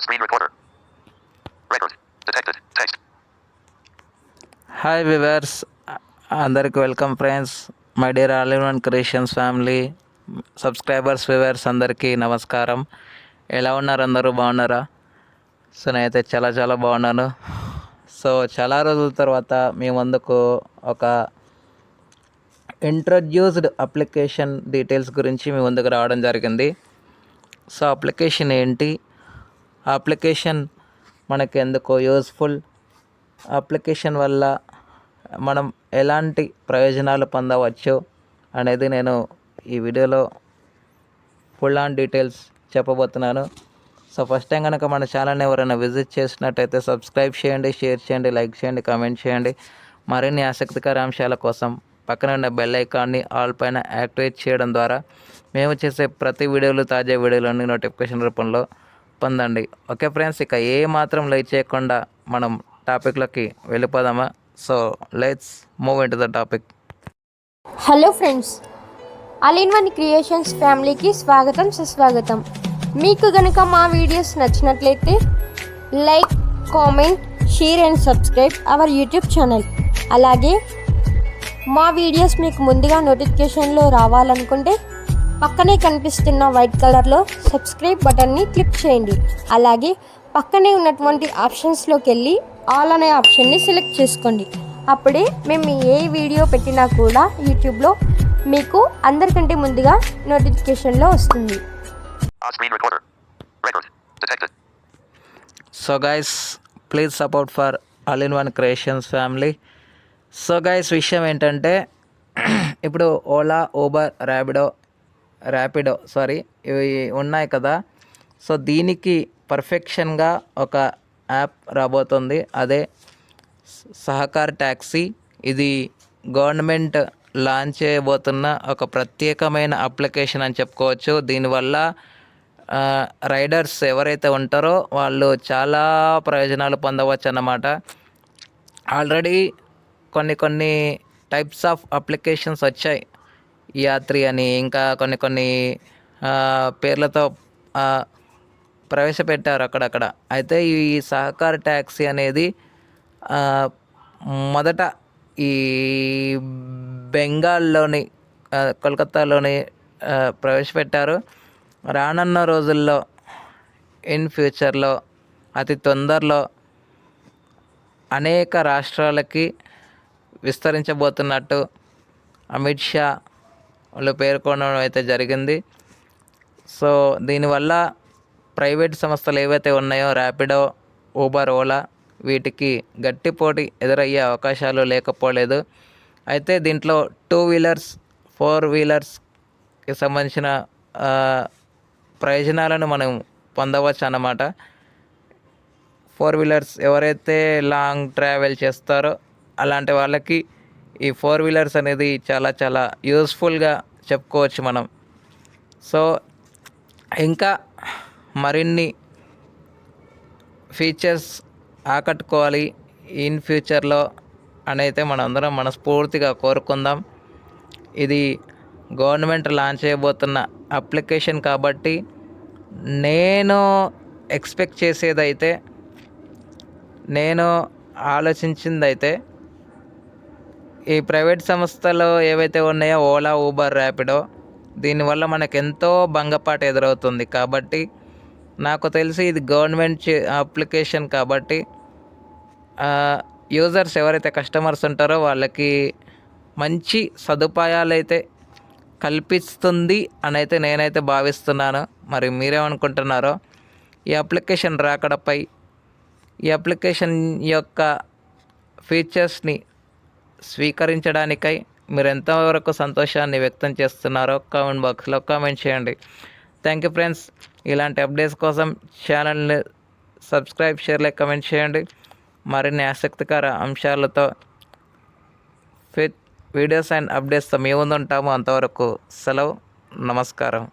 Screen recorder. Record. Detected. Text. Hi viewers అందరికి welcome friends my dear all in one creations family subscribers viewers అందరికీ నమస్కారం. ఎలా ఉన్నారు అందరూ? బాగున్నారా? సో నేనైతే చాలా చాలా బాగున్నాను. సో చాలా రోజుల తర్వాత మీ ముందుకు ఒక ఇంట్రడ్యూస్డ్ అప్లికేషన్ డీటెయిల్స్ గురించి మీ ముందుకు రావడం జరిగింది. సో అప్లికేషన్ ఏంటి? అప్లికేషన్ మనకు ఎందుకో యూస్ఫుల్. అప్లికేషన్ వల్ల మనం ఎలాంటి ప్రయోజనాలు పొందవచ్చు అనేది నేను ఈ వీడియోలో ఫుల్ ఆన్ డీటెయిల్స్ చెప్పబోతున్నాను. సో ఫస్ట్ టైం కనుక మన ఛానల్ని ఎవరైనా విజిట్ చేసినట్టయితే సబ్స్క్రైబ్ చేయండి షేర్ చేయండి లైక్ చేయండి కామెంట్ చేయండి. మరిన్ని ఆసక్తికర అంశాల కోసం పక్కన ఉన్న బెల్ ఐకాన్ని ఆల్ పైన యాక్టివేట్ చేయడం ద్వారా మేము చేసే ప్రతి వీడియోలు తాజా వీడియోలన్నీ నోటిఫికేషన్ రూపంలో పొందండి ఓకే ఫ్రెండ్స్ ఇక ఏ మాత్రం లైక్ చేయకుండా మనం టాపిక్లోకి వెళ్ళిపోదామా? So let's move in to the topic. Hello friends all in in one creations ఫ్యామిలీకి స్వాగతం సుస్వాగతం. మీకు గనుక మా వీడియోస్ నచ్చినట్లయితే like comment share and subscribe our YouTube channel. అలాగే మా వీడియోస్ మీకు ముందుగా నోటిఫికేషన్లో రావాలనుకుంటే పక్కనే కనిపిస్తున్న వైట్ కలర్లో సబ్స్క్రైబ్ బటన్ని క్లిక్ చేయండి. అలాగే పక్కనే ఉన్నటువంటి ఆప్షన్స్లోకి వెళ్ళి ఆల్ అనే ఆప్షన్ని సెలెక్ట్ చేసుకోండి. అప్పుడే మేము ఏ వీడియో పెట్టినా కూడా యూట్యూబ్లో మీకు అందరికంటే ముందుగా నోటిఫికేషన్లో వస్తుంది. So guys please support for all in one creations family so guys విషయం ఏంటంటే ఇప్పుడు ఓలా ఊబర్ ర్యాపిడో ర్యాపిడో సారీ ఇవి ఉన్నాయి కదా. సో దీనికి పర్ఫెక్షన్గా ఒక యాప్ రాబోతుంది. అదే సహకార్ ట్యాక్సీ ఇది గవర్నమెంట్ లాంచ్ చేయబోతున్న ఒక ప్రత్యేకమైన అప్లికేషన్ అని చెప్పుకోవచ్చు. దీనివల్ల రైడర్స్ ఎవరైతే ఉంటారో వాళ్ళు చాలా ప్రయోజనాలు పొందవచ్చు అన్నమాట ఆల్రెడీ కొన్ని కొన్ని టైప్స్ ఆఫ్ అప్లికేషన్స్ వచ్చాయి. యాత్రి అని ఇంకా కొన్ని కొన్ని పేర్లతో ప్రవేశపెట్టారు అక్కడక్కడ. అయితే ఈ సహకార ట్యాక్సీ అనేది మొదట ఈ బెంగాల్లోని కోల్కత్తాలోని కోల్కతాలోని ప్రవేశపెట్టారు. రానున్న రోజుల్లో ఇన్ ఫ్యూచర్లో అతి తొందరలో అనేక రాష్ట్రాలకి విస్తరించబోతున్నట్టు అమిత్ షా వాళ్ళు పేర్కొనడం అయితే జరిగింది. సో దీనివల్ల ప్రైవేట్ సంస్థలు ఏవైతే ఉన్నాయో ర్యాపిడో ఊబర్ ఓలా వీటికి గట్టి పోటీ ఎదురయ్యే అవకాశాలు లేకపోలేదు. అయితే దీంట్లో టూ వీలర్స్ ఫోర్ వీలర్స్కి సంబంధించిన ప్రయోజనాలను మనం పొందవచ్చు అన్నమాట. ఫోర్ వీలర్స్ ఎవరైతే లాంగ్ ట్రావెల్ చేస్తారో అలాంటి వాళ్ళకి ఈ ఫోర్ వీలర్స్ అనేది చాలా చాలా యూస్ఫుల్గా చెప్పుకోవచ్చు మనం. సో ఇంకా మరిన్ని ఫీచర్స్ ఆకట్టుకోవాలి ఇన్ ఫ్యూచర్లో అని అయితే మనందరం మనస్ఫూర్తిగా కోరుకుందాం. ఇది గవర్నమెంట్ లాంచ్ చేయబోతున్న అప్లికేషన్ కాబట్టి నేను ఎక్స్పెక్ట్ చేసేదైతే నేను ఆలోచించిందైతే ఈ ప్రైవేట్ సంస్థలు ఏవైతే ఉన్నాయో ఓలా ఊబర్ ర్యాపిడో దీనివల్ల మనకు ఎంతో భంగపాటు ఎదురవుతుంది. కాబట్టి నాకు తెలిసి ఇది గవర్నమెంట్ చే- అప్లికేషన్ కాబట్టి యూజర్స్ ఎవరైతే కస్టమర్స్ ఉంటారో వాళ్ళకి మంచి సదుపాయాలు అయితే కల్పిస్తుంది అని అయితే నేనైతే భావిస్తున్నాను. మరి మీరేమనుకుంటున్నారో ఈ అప్లికేషన్ రాకడపై ఈ అప్లికేషన్ యొక్క ఫీచర్స్ని స్వీకరించడానికై మీరు ఎంతవరకు సంతోషాన్ని వ్యక్తం చేస్తున్నారో కామెంట్ బాక్స్లో కామెంట్ చేయండి. Thank you friends. ఇలాంటి అప్డేట్స్ కోసం ఛానల్ని సబ్స్క్రైబ్ షేర్లే కమెంట్ చేయండి. మరిన్ని ఆసక్తికర అంశాలతో వీడియోస్ అండ్ అప్డేట్స్తో మేము ఉంటాము. అంతవరకు సెలవు. నమస్కారం.